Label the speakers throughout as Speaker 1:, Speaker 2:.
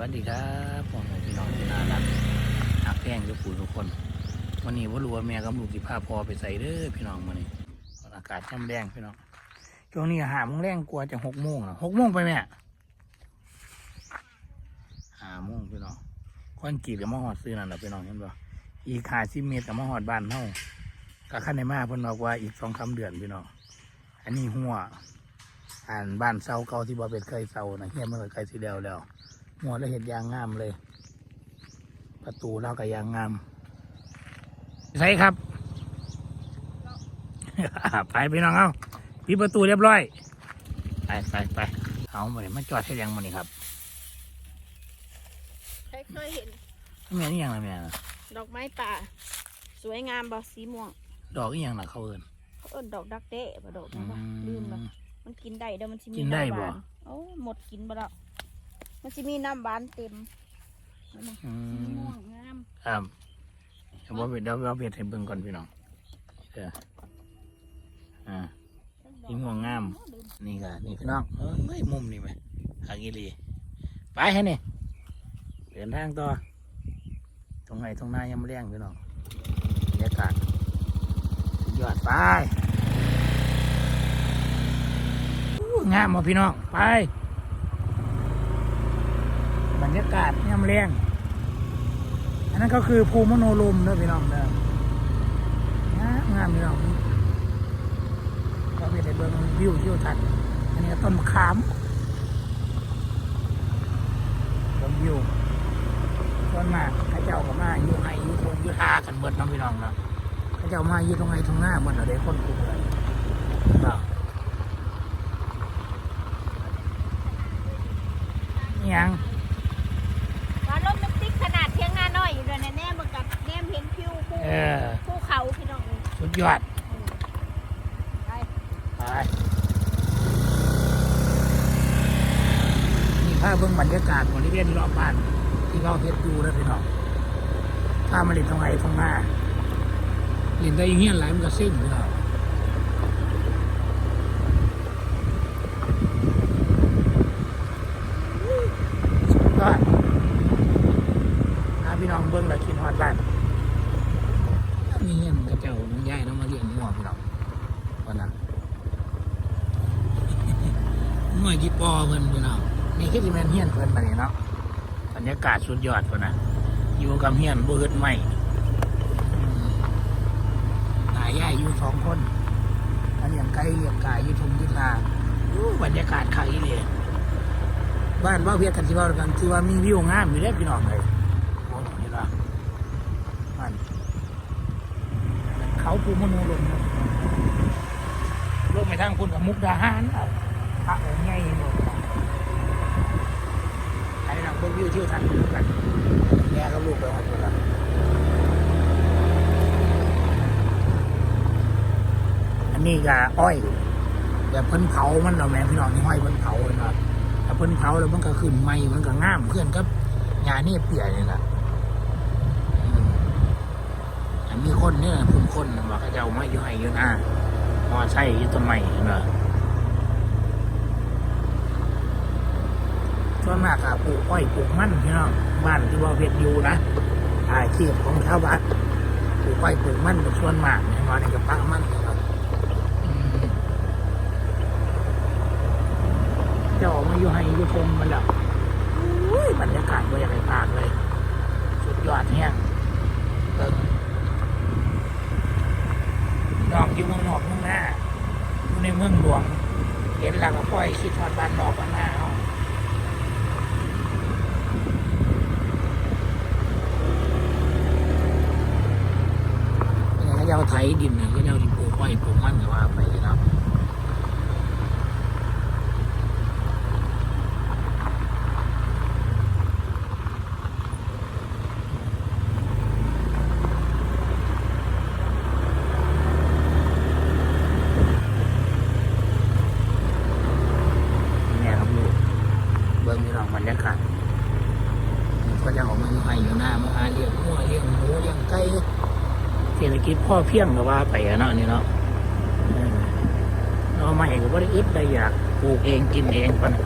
Speaker 1: วัสดีครับผมพี่น้องที่น่ารักหักแพงทุกผู้ทุกคนวันนี้ว่ารู้ว่าแม่กับลูกสิพาพอไปใส่เด้อพี่น้องวันนี้อากาศย่ำแรงพี่น้องช่วงนี้หาโมงแรงกลัวจะหกโมงนะหกโมงไปแม่หาโมงพี่น้องคอนกีดกับมะฮอดซื้อนั่นแหละพี่น้องเห็นป่อีกขาสิเมตรกับมะฮอดบ้านเฮาก็ขั้นในมาเพิ่นบอกว่าอีกสองสามเดือนพี่น้องอันนี้หัวอ่านบ้านเซาเก่าที่บ่เป็นเคยเซานะเฮียมันก็ไกลสิแล้วแล้ว หัวแล้วเห็ดยางงามเลย ประตูเราก็ยางงามใช่ครับไปพี่น้องเอาปิดประตูเรียบร้อย ไปไปไปเอามาเลยมาจอดให้ยังมานี่ครับ
Speaker 2: ใครเคยเห็น
Speaker 1: แม่นี่ยังไงแม่น่ะ
Speaker 2: ดอกไม้ป่า สวยงามบ่สีม่วง
Speaker 1: ดอกอีหยังล่ะเขาเอิน
Speaker 2: เขาเอิ้นดอกดักเด้บ่ดอก
Speaker 1: อื
Speaker 2: นั้นบ่ลืมแล้ว
Speaker 1: ม
Speaker 2: มันกินได้เด้อมันสิมี
Speaker 1: กินได้ำ
Speaker 2: ห
Speaker 1: บ่
Speaker 2: วานโอ้หมดกินบ่แล้ว มันสิมีน้ำหวานเต็มนั่นน่ะ
Speaker 1: อื
Speaker 2: สี
Speaker 1: ม
Speaker 2: ม่วงงาม
Speaker 1: ครับเดี๋ยวว่าเดี๋ยวเราเปลี่ยนให้เบิ่งก่อนพี่น้องเด้ออ่าสีม่วงงาม นี่ก็นี่พี่น้องเอ้ยมุมนี่ไหมหางอีหลีไปให้นี่เดินทางต่อตรงไหนตรงหน้ายังไม่เลี้ยงพี่น้องบรรยากาศสุดยอดไปอู้งามมาพี่น้องไปบ รรยากาศยังเลี้ยงอันนั้นก็คือภูมิโนลมเด้อพี่น้องเด้องามงามพี่น้องก็ไปได้เบิ่งวิวทิวทัศน์อันนี้ต้นมะขามเบิ่งวิวส่วนมากข้าเจ้าก็มาอยู่ไห้อยู่ทงอยู่ท่ากันเบิดน้องพี่น้องเนาะข้าเจ้ามาอยู่ตรงไหนตรงหน้าเหมดเลยคนกลุ่มเลยเนาะอิหยัง
Speaker 2: ยอดไป
Speaker 1: ไปนี่ภาพเบื้องบรรยากาศบริเวณรอบบ้าน ที่เขาเฮ็ดดูแล้วพี่น้องถ้ามาเล่นตรงไหนตรงหน้าเล่นได้ยังเงี้ยหลายมันก็ซิ่งพี่น้องสุดยอดถ้าพี่น้องเบิ่งแล้วคิดฮอดบ้านนี่เงี้ยมันก็เจ้ามันย้ายน้องมาเลี้ยงงัวพี่น้องวันนั้น หน่วยกี่ ปอเพิ่นพี่น้องนี่คือที่แม่นเฮียนเพิ่นมานี่เนาะบรรยากาศสุดยอดเพิ่นนะอยู่กับเฮียนบ่เฮ็ดใหม่ตายายอยู่สองคนอันเลี้ยงไก่เลี้ยงกายอยู่ทุ่งยิทาอู้บรรยากาศคักอีหลีบ้านว่าเพียกันที่ว่ากันที่ว่ามีวิวงามอยู่เด้อพี่น้องเลยโอ้โหนี่ละมันเขาภูมโนลมลงไปทางคุณกับมุกดาหารเอา พระองค์ใหญ่หมดใครนักเบิ่งวิวเที่ยวทันกันแม่กับลูกไปหมดแล้วอันนี้ก็อ้อยแบบเพิ่นเผามันเราแม่พี่น้องที่ห้อยเพิ่นเผาเลยนะแต่เพิ่นเผาแล้วมันก็ขึ้นไหมมันก็ง่ามเพื่อนกับงานนี่เปียนี่แหละอืมอันมีคนเนี่ยคุมคนว่าเขาจะเอาไม้ยู่ให้อยู่หน้าพอใช่ยู่ต้นไม้เนาะ ส่วนมากอะปลูกอ้อยปลูกมันพี่น้องบ้านที่ว่าเพชรอยู่นะอาชีพของชาวบ้านปลูกอ้อยปลูกมันเป็นส่วนมากในวันนี้ก็ปักมันครับจะออกมาอยู่ให้ยู่ทงมันแล้วอุ้ยบรรยากาศบรรยากาศปากเลย สุดยอดเนี่ยเบิ่งนอกอยู่เมืองนอกเมืองหน้าอยู่ในเมืองหลวงเห็นแล้วก็ปล่อยคิดทอดบ้านนอกบ้านหน้าเอา เขาจะเอา ไถดินเนี่ยเขาจะเอาดินปลูกอ้อยปลูกมันก็ว่าไปนะครับลูกเบิ้งพี่น้องบรรยากาศก็จะออกมาอยู่ไห้อยู่หน้ามาหาเลี้ยงหัวเลี้ยงหมูเลี้ยงไก่ เศรษฐกิจ พ่อเพียงก็ว่าไปอะเนาะนี่เนาะเออเราไม่ก็บ่ได้อึดได้อยากปลูกเองกินเองปะนะ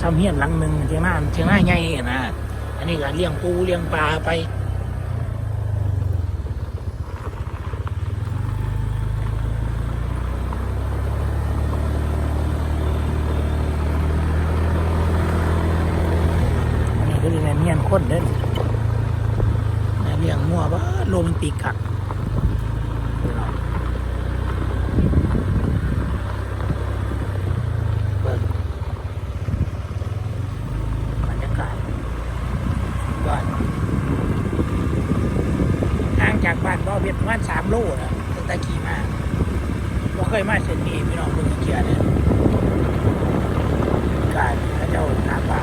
Speaker 1: ซ้ำเฮียนหลังหนึ่งเชียงหน้าเชียงหน้าใหญ่นะอันนี้ก็เลี้ยงปูเลี้ยงปลาไปนนี้ก็เรียกว่เมียนคนเด่นแม่เลี้ย งัวบ้าโรแมนติกคักเบิ่งบรรยากาศสุดยอดห่างจากบ้านบ่อเบียดประมาณสามโลนะตั้งแต่ขี่มาบ่เคยมาเส้นนี้พี่น้องเบิ่งเกียร์เนี่ยกายพระเจ้าหน้าป่า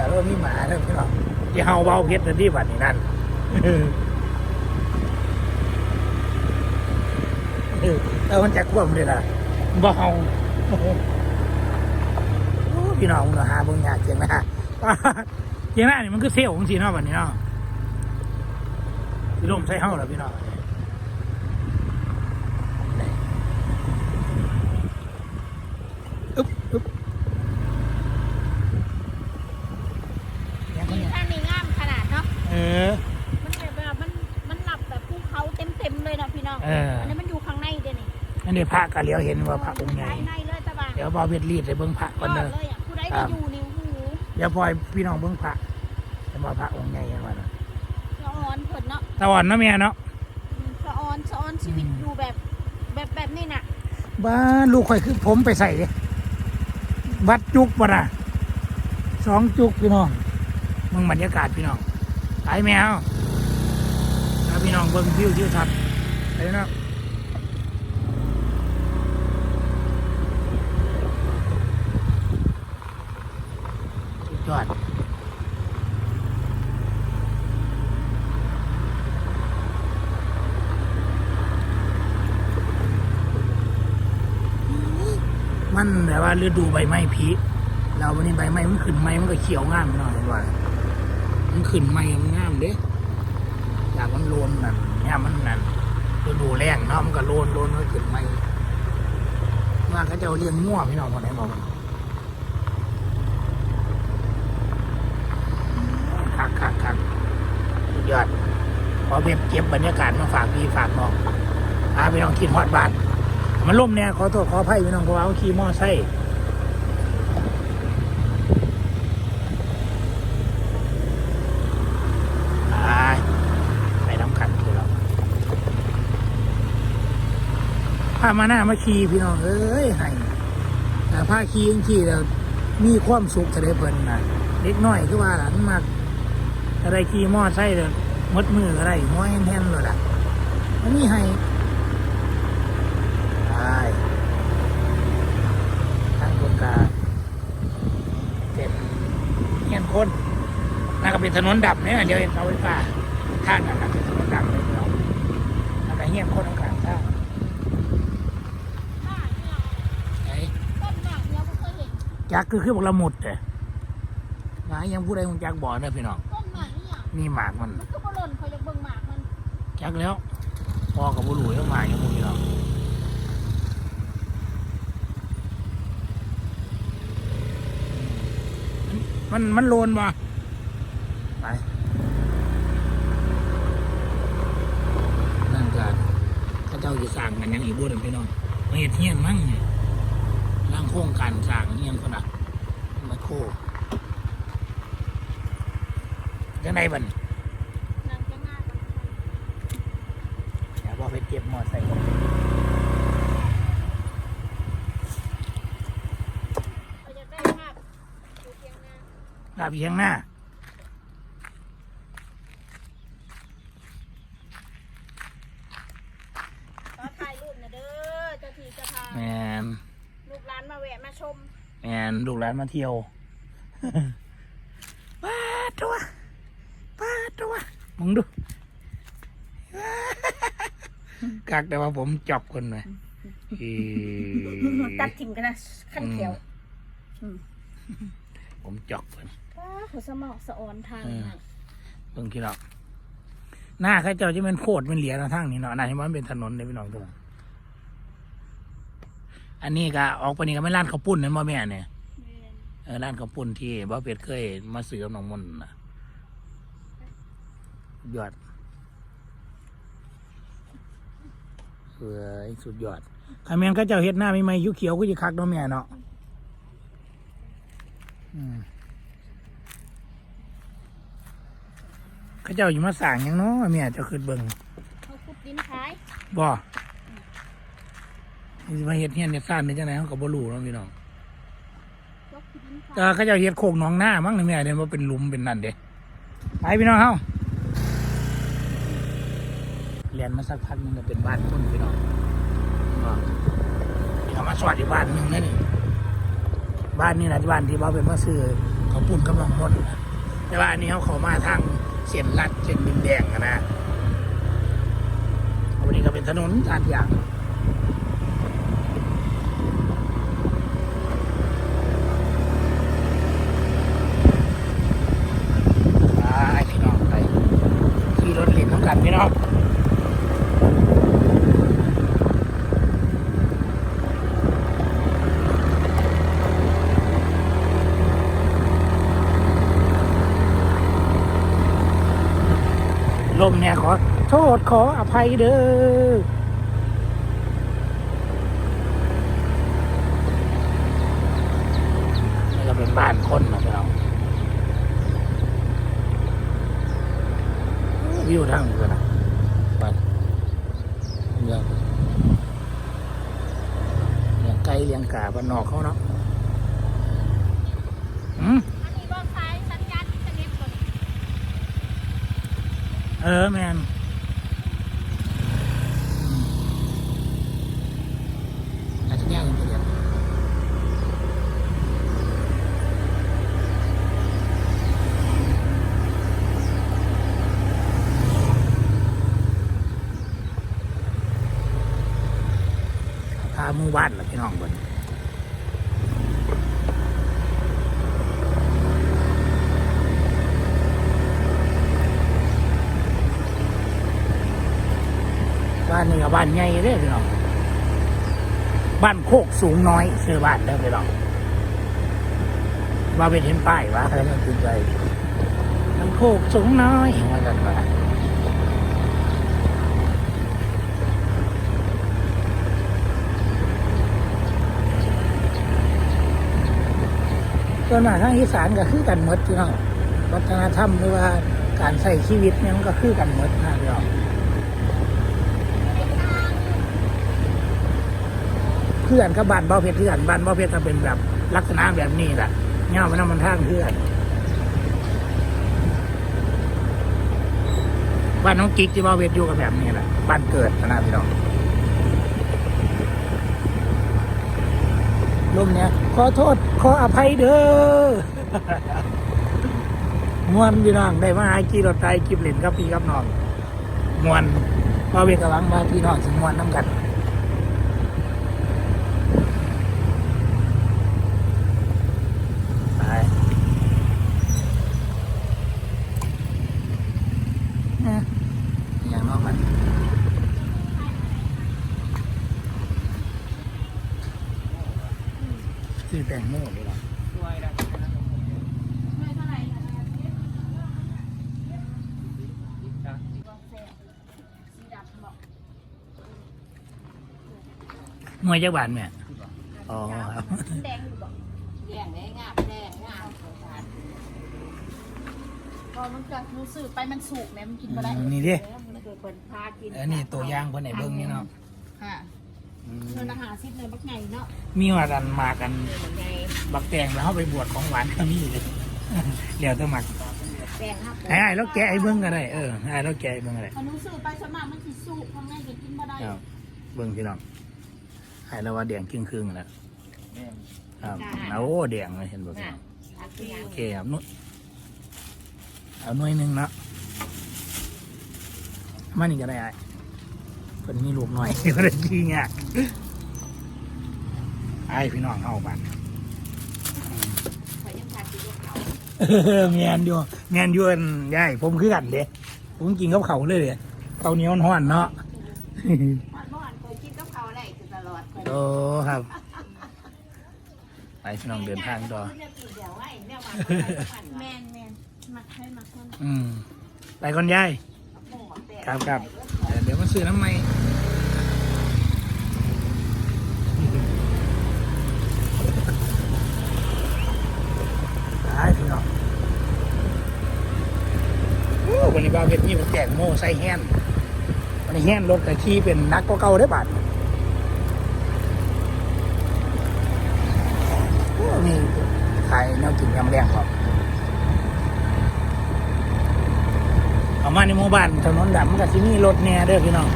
Speaker 1: อะไรพวกนั้นเป็นไงสุดยอดว่ามีหมาเด้อพี่น้องที่เฮาเบาเพชรนั่นที่บัดนี้นั่นเออแล้วมันจะควบเลยล่ะบ่เฮาโอ้โหโอ้พี่น้องมันหาเบิ่งยากเจียงหน้าเจียงหน้านี่มันคือเซลล์ของสีเนาะบัดนี้เนาะพี่ลมใส่เฮาแล้วพี่น้องอึ๊บอึ๊บยังไง
Speaker 2: นี่
Speaker 1: เนี่ย
Speaker 2: ท่านี่งามขนาดเนาะ
Speaker 1: เออ
Speaker 2: มันแบบว่ามันมันหลับแบบภูเขาเต็มๆเลยนะพี่น้อง
Speaker 1: เอออั
Speaker 2: นนี้มันอยู่ข้างในเด้นี่
Speaker 1: อันนี้พ ระกะเหลียวเห็นว่าพระองค์ใหญ่
Speaker 2: ภายในเลยตะบาง
Speaker 1: เดี๋ยวบอเวทรีดให้เบิ้งพระก่อน
Speaker 2: ย
Speaker 1: เด้
Speaker 2: อ
Speaker 1: อ
Speaker 2: ดเลยอะผู้ใด
Speaker 1: ครั
Speaker 2: ก็
Speaker 1: บ
Speaker 2: อยู่นี่โอ้โห
Speaker 1: เดี๋ยวพลอยพี่น้องเบิ้งพระแต่ว่าพระองค์ใหญ่ยังไงนะ
Speaker 2: สะออนเพิ่นเนาะ
Speaker 1: ตะวันเนาะเมียเนาะ
Speaker 2: อืมสะออนสะออนชีวิตอยู่แบบแบบแบบนี้น่ะ
Speaker 1: บ้านลูกข่อยคือผมไปใส่เด้บัดจุกปะนะสองจุกพี่น้องมึงบรรยากาศพี่น้องไปแมวแล้วพี่น้องเบิ้งวิวทิวทัศน์ไปเนาะสุดยอด มันแบบว่าฤดูใบไม้ผลิเราวันนี้ใบไม้มันขึ้นไม้มันก็เขียวงามหน่อยว่า มันขึ้นไม้มันงามเด้อยากมันโลนนั่นเนี่ยมันนั่นฤดูแรงเนาะมันก็โลนโลนมันก็ขึ้นไม้ว่าเขาจะเอาเลี้ยงง่วพี่น้องคนไหนบอกมันคักคักคักสุดยอดพอเว็บเก็บบรรยากาศมาฝากพี่ฝากน้องพาพี่น้องคิดฮอดบ้าน มันล่มเนี่ยขอโทษขออภัยพี่น้องเพราะว่าขี่มอไซค์ไปไปน้ำขันคือเราพามาหน้ามาขี่พี่น้องเอ้ยให้แต่พาขี่ยังขี่แล้วมีความสุขจะได้เพิ่นนะเล็กน้อยคือว่าหลานมากอะไรขี่มอไซค์เลยมดมืออะไรหัวแห้งๆเลยล่ะอันนี้ให้ ใช่ทางคนกลางเป็นเงียนคนนั่นก็ เป็นถนนดับเนี่ยเดี๋ยวเห็นเอาไว้ป่าทางนั้นนะเป็นถนนดับเลยเนาะนั่นก็เงี้ยนคนกลางทาง
Speaker 2: หน้า
Speaker 1: ไหน
Speaker 2: ต้นหมากเนี่ยบ่เคยเห็น
Speaker 1: จักคือคือบอกละมุดเลยหายังผู้ใดคงจักบ่อเนอะพี่น้อง
Speaker 2: นี่หมาก
Speaker 1: มัน
Speaker 2: มันก็บ่หล่นเขาอยากเบิ่งหมากมัน
Speaker 1: จักแล้วพอกับบุรุษแล้วหมากยังพวกนี้หรอกมันมันโลนบ่ไป นั่นก็เขาเจ้าจะสร้างกันหยังอีกบุญพี่น้องมาเฮ็ดเฮียนมั่งเนี่ยร่างโครงการสร้างเฮียนคนน่ะมาโคจังไดบัดน
Speaker 2: นางจะงากัน
Speaker 1: อย่าบอกไปเก็บมอไซค์
Speaker 2: เขาจะได้ภาพอยู่เพียงหน้า
Speaker 1: ลาบเพียงหน้า
Speaker 2: ขอถ่ายรูปหน่อยเด้อเจ้าที่เจ้าทาง
Speaker 1: แมน
Speaker 2: ลูกหลานมาแวะมาชม
Speaker 1: แม นลูกหลานมาเที่ยวป้าดตัวป้าดตัวมึงดูกักแต่ว่าผมจับคนเลยเอ่อ
Speaker 2: ตัดทิมกันนะขั้นเขียว
Speaker 1: ผมจอกเพิ่น
Speaker 2: ป้าหัวสมองสะออนทาง
Speaker 1: เออ
Speaker 2: น่ะ
Speaker 1: เบิ่งพี่น้องหน้าเข้าเจ้าจะเป็นโคตรเป็นเหลียนะทางนี้เนาะอันนั้นมันเป็นถนนเลยพี่น้องตัวนั้นอันนี้ก็ออกไปนี่ก็ไม่ร้านข้าวปุ้นนั่นบ่แม่เนี่ย
Speaker 2: แม่น
Speaker 1: เออ ร้านข้าวปุ้นที่บ่เป็ดเคยมาซื้อกับน้องมนต์นะยอดเอ้ยสุดยอดคาแมนก็เจ้าเฮ็ดหน้าไม่ไม่ยุเขียวก็จะคักเนาะแม่เนาะอืมเขาเจ้าอยู่มาสั่งหยังเนาะแม่เจ้าขึ้นเบิ่ง
Speaker 2: เขาขุดดินขาย
Speaker 1: บ่นี่สิมาเฮ็ดเฮียนเฮ็ดซ่านเป็นจังไดเฮาก็บ่รู้เนาะพี่น้อง
Speaker 2: ยกขุดดินขาย
Speaker 1: แต่เขาจ้าเฮ็ดโคกหนองหน้ามั้งนี่แม่เดี๋ยว่าเป็นหลุมเป็นนั่นเด้ไปพี่น้องเฮาเรียนมาสักพักนึงก็เป็นบ้านคนพี่น้องเอามาสวัสดีบ้านหนึงนะนี่บ้านนี้นะบ้านที่บ่เป็นมาซื้อเขาปุ่นกำลังมนต์นะแต่ว่าอันนี้เขาขามาทางเส้นลัดเส้นดินแดงอะนะวันนี้ก็เป็นถนนทางอย่าง ไปพี่น้องไปขี่รถเล่นน้ำกันพี่น้อง ลมเนี่ยขอโทษขออภัยเด้อนี่ก็เป็นบ้านคนนะพี่น้อง วิวทางนี้ก็นะไปเลี้ยงเลี้ยงไก่เลี้ยงกาบ้านนอกเขาเนาะอืม
Speaker 2: อันนี้บ่ขายสัญญาณอินเทอร์เน็ตก่อน
Speaker 1: เออแมนอืมอาจจะยากอย่างเดียวพาหมู่บ้านล่ะพี่น้องบน บ้านนี้กับบ้านใหญ่เด้อพี่น้องบ้านโคกสูงน้อยซื้อบ้านเด้อพี่น้องว่าเป็นเห็นป้ายวะอะไรมันตื่นใจบ้านโคกสูงน้อยว่ากันว่าส่วนมาทางอีสานก็คือกันหมดพี่น้องวัฒนธรรมหรือว่าการใช้ชีวิตเนี่ยมันก็คือกันหมดนะพี่น้อง เพื่อนกับบ้านเบ้าเพชรเพื่อนบ้านเบ้าเพชรก็เป็นแบบลักษณะแบบนี้แหละเงามันน้ำมันทางเพื่อนบ้านน้องกิ๊กที่เบ้าเพชรอยู่กับแบบนี้แหละบ้านเกิดนะพี่น้องลมเนี่ยขอโทษขออภัยเด้อมวนพี่น้องได้มาหากีรถไตกิบเหรียญกับพี่กับน้องมวนเบ้าเพชรกำลังมาพี่น้องถึงมวนน้ำกัน ไปเนี่ยอย่างนอกมันคือแตงโมเลยล่ะ
Speaker 2: ไม่เท่าไหร่ค่ะบ่แซ่บสีดำบอก
Speaker 1: หน่วยจักบาทแม่อ๋อครับ
Speaker 2: แดงอยู่บอก
Speaker 3: แย่งได้งามแดงงามสงสาร
Speaker 2: พอมันจะรู้สึกไปมันสุกแม่มันกินบ่ได้
Speaker 1: นี่ดิ
Speaker 3: แล้วมันเกิดคนพากิน
Speaker 1: อันนี้ตัวอย่างเพิ่นให้เบิ่งนี่เนาะ
Speaker 2: ค่ะ
Speaker 1: อืม
Speaker 2: เงินอาหารซิปเลยบักไงเนาะ
Speaker 1: มีว่าดันมากัน
Speaker 3: มันไง
Speaker 1: บักแตงแล้วเฮาไปบวชของหวานก็มีเลยเดี๋ยวต้องมัก
Speaker 3: แดงครับ
Speaker 1: ไอ้ไอ้แล้วแกะไอ้เบิ่งก็ได้เออไอ้แล้วแกะไอ้เบิ่งก็ได้
Speaker 2: พอรู้สึกไปสมัครมันสิสุกข้างในจะกินบ่ได้
Speaker 1: ครับเบิ่งพี่น้อง ไอ้แล้วว่าแดงครึ่งๆแล้วครับเอาโอ้แดงเลยเห็นบ่พี่น้อง
Speaker 3: อาเซียน
Speaker 1: โอเคครับนุเอาหน่วยหนึ่งเนาะมันนี่ก็ได้ไอ้เพิ่นมีลูกหน่อยก็ได้ขี้เงี้ยไอ้พี่น้องเอาบัน
Speaker 3: ขอยังพากินกับเขา
Speaker 1: เออแมนอยู่แมนอยู่อันยายผมคือกันเด้ผมกินกับเขาวเลยเด้ข้าวเหนียวห่อนๆเนาะ
Speaker 3: บ้านบ้านเคยกินกับเขาอะไรอยู่ตลอด
Speaker 1: โอ้ครับ ไป พี่น้องเดินทางต่อ
Speaker 2: แมนแมนมักให้มักมัน
Speaker 1: อืมไปก่อนยายครับครับเดี๋ยวเดี๋ยวมาซื้อน้ำไหมไปพี่น้องโอ้วันนี้บ้าวเพชรนี่มันแจกโม่ใส่แฮนด์วันนี้แฮนด์รถแต่ขี่เป็นนักก็เก่าได้อบาทโอ้นี่ขาย แนวกินยำแรงครับเอามาในหมู่บ้านถนนดำมันกับที่นี่รถแน่เด้อพี่น้อง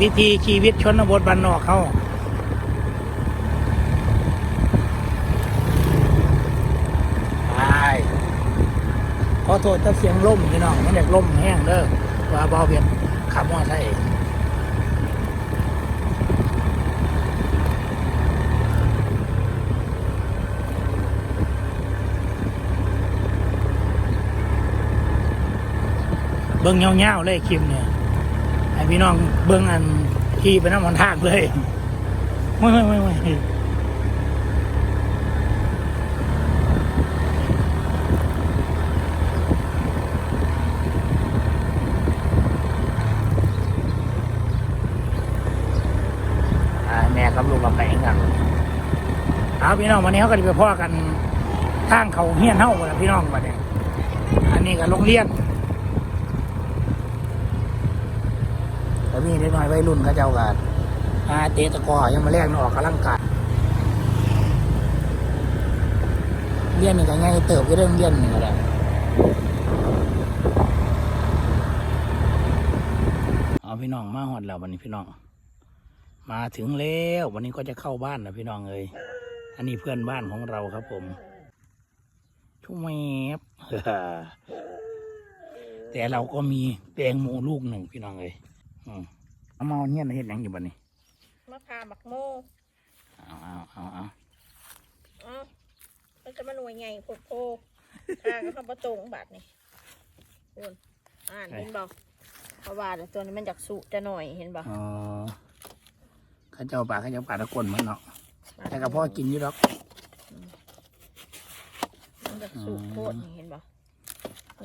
Speaker 1: วิธีชีวิตชนบทบ้านนอกเขาไปขอโทษถ้าเสียงล่มพี่น้องมันอยากล่มแห้งเด้อว่าเบาเบียนขับมอไซค์ เบิ้งเงาๆเลยคลิปเนี่ยให้พี่น้องเบิ้งอันขี่ไปน้ำมันทางเลยไม่ไม่ไม่ไม่แม่กับลูกกับไปกันเอาพี่น้องวันนี้เขาก็จะไปพ่อกันทางเขาเฮียนเฮ้ากันพี่น้องวันนี้อันนี้ก็โรงเรียน แต่ มีเด็กน้อยวัยรุ่นเขาเจ้ากันอาเตะตะกอยังมาแลกนออกกำลังกายเรียนนี่ก็ง่ายเติบก็เรื่องเรียนนี่ก็ได้เอาพี่น้องมาหอดแล้ววันนี้พี่น้อง มาถึงแล้ววันนี้ก็จะเข้าบ้านแล้วพี่น้องเอ้ยอันนี้เพื่อนบ้านของเราครับผมชุ่มแมบแต่เราก็มีแตงโมลูกหนึ่งพี่น้องเอ้ยอืม เอามาเงี้ยนะเฮ็ดหยังอยู่บัดนี้
Speaker 2: มะพร้าวมักโม
Speaker 1: เอาเอาเอาเอา
Speaker 2: อ๋อมันจะมาหน่วยไงโคตรโพทางก็เข้าประตูบาทนี่คุณอ่านเห็นบอกเพราะว่าเดี๋ยวตัวนี้มันจากสุจะหน่อยเห็นบอก
Speaker 1: อ๋อเข้าเจ้าป่าเข้าเจ้าป่าตะกนมันเนาะแต่กับพ่อกินอยู่หรอก
Speaker 2: มันจากสุโคตรนี่เห็นบอก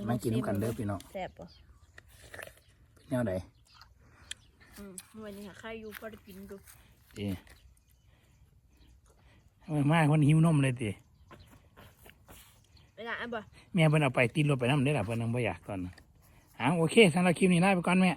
Speaker 1: มากินน้ำกันเด้อพี่น้อง
Speaker 2: แซ่บปะ
Speaker 1: เป็นแนวใด
Speaker 2: อืมวันนี้หาใครอยู่พอได้กินดู
Speaker 1: เอ๊ะทำไมมาคนหิวนมเลยติ
Speaker 2: เวลาอะบ่
Speaker 1: แม่เพิ่นเอาไปติดรถไปน้ำได้อล่ะเพิ่นนังบ่อยากตอนนั้นอ่าโอเคสำหรับคลิปนี้ลาไปก่อนแม่